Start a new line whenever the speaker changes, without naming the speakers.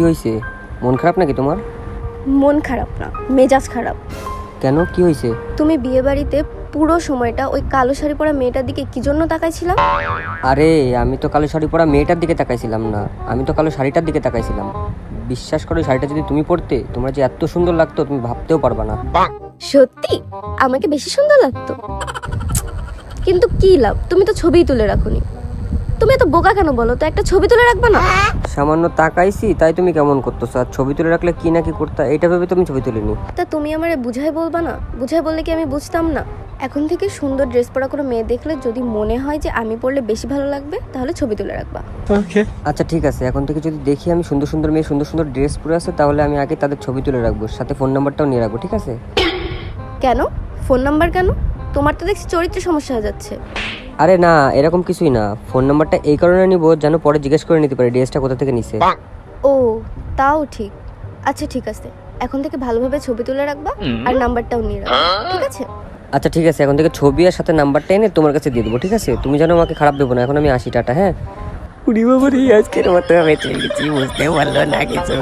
কি হয়েছে মন খারাপ নাকি তোমার?
মন খারাপ না মেজাজ খারাপ।
কেন? কি হয়েছে
তুমি বিয়ে বাড়িতে পুরো সময়টা ওই কালো শাড়ি পরা মেয়েটার দিকে কি জন্য তাকাইছিলাম
আরে আমি তো কালো শাড়ি পরা মেয়েটার দিকে তাকাইছিলাম না। আমি তো কালো শাড়িটার দিকে তাকাইছিলাম। বিশ্বাস করো শাড়িটা যদি তুমি পরতে তোমার যে এত সুন্দর লাগতো তুমি ভাবতেও পারবা না।
সত্যি? আমাকে বেশি সুন্দর লাগতো? কিন্তু কি লাভ? তুমি তো ছবিই তুলে রাখোনি। তুমি এত বোকা কেন বলো? তো একটা ছবি তুলে রাখবা না?
সামান্য তাকাইছি তাই তুমি কেমন করতেছো? আর ছবি তুলে রাখলে কি না কি করতে? এটা ভেবে তুমি ছবি তুলিনি।
তা তুমি আমারে বুঝাই বলবা না? বুঝাই বললে কি আমি বুঝতাম না? এখন থেকে সুন্দর ড্রেস পরা কোনো মেয়ে দেখলে যদি মনে হয় যে আমি পরলে বেশি ভালো লাগবে তাহলে ছবি তুলে রাখবা।
ওকে আচ্ছা ঠিক আছে। এখন থেকে যদি দেখি আমি সুন্দর সুন্দর মেয়ে সুন্দর সুন্দর ড্রেস পরে আছে তাহলে আমি আগে তাদের ছবি তুলে রাখব। সাথে ফোন নাম্বারটাও নিয়ে রাখব ঠিক আছে?
কেন? ফোন নাম্বার কেন? তোমার তো দেখছি চরিত্রে সমস্যা হয়ে যাচ্ছে।
আরে না এরকম কিছুই না। ফোন নাম্বারটা এই কারণে নিবো যেন পরে জিজ্ঞেস করে নিতে পারি ড্রেসটা কোথা থেকে নিছে?
ও তাও ঠিক। আচ্ছা ঠিক আছে। এখন থেকে ভালোভাবে ছবি তুলে রাখবা আর নাম্বারটাও নিয়ে রাখবা ঠিক আছে?
আচ্ছা ঠিক আছে। এখন থেকে ছবি আর সাথে নাম্বারটা এনে তোমার কাছে দিয়ে দেবো ঠিক আছে? তুমি যেন আমাকে খারাপ দেবো না। এখন আমি আসি টাটা হ্যাঁ? উড়ি বাবা রে আজকের মতো আমি চলে গেছি বুঝতে পারল না কিছু।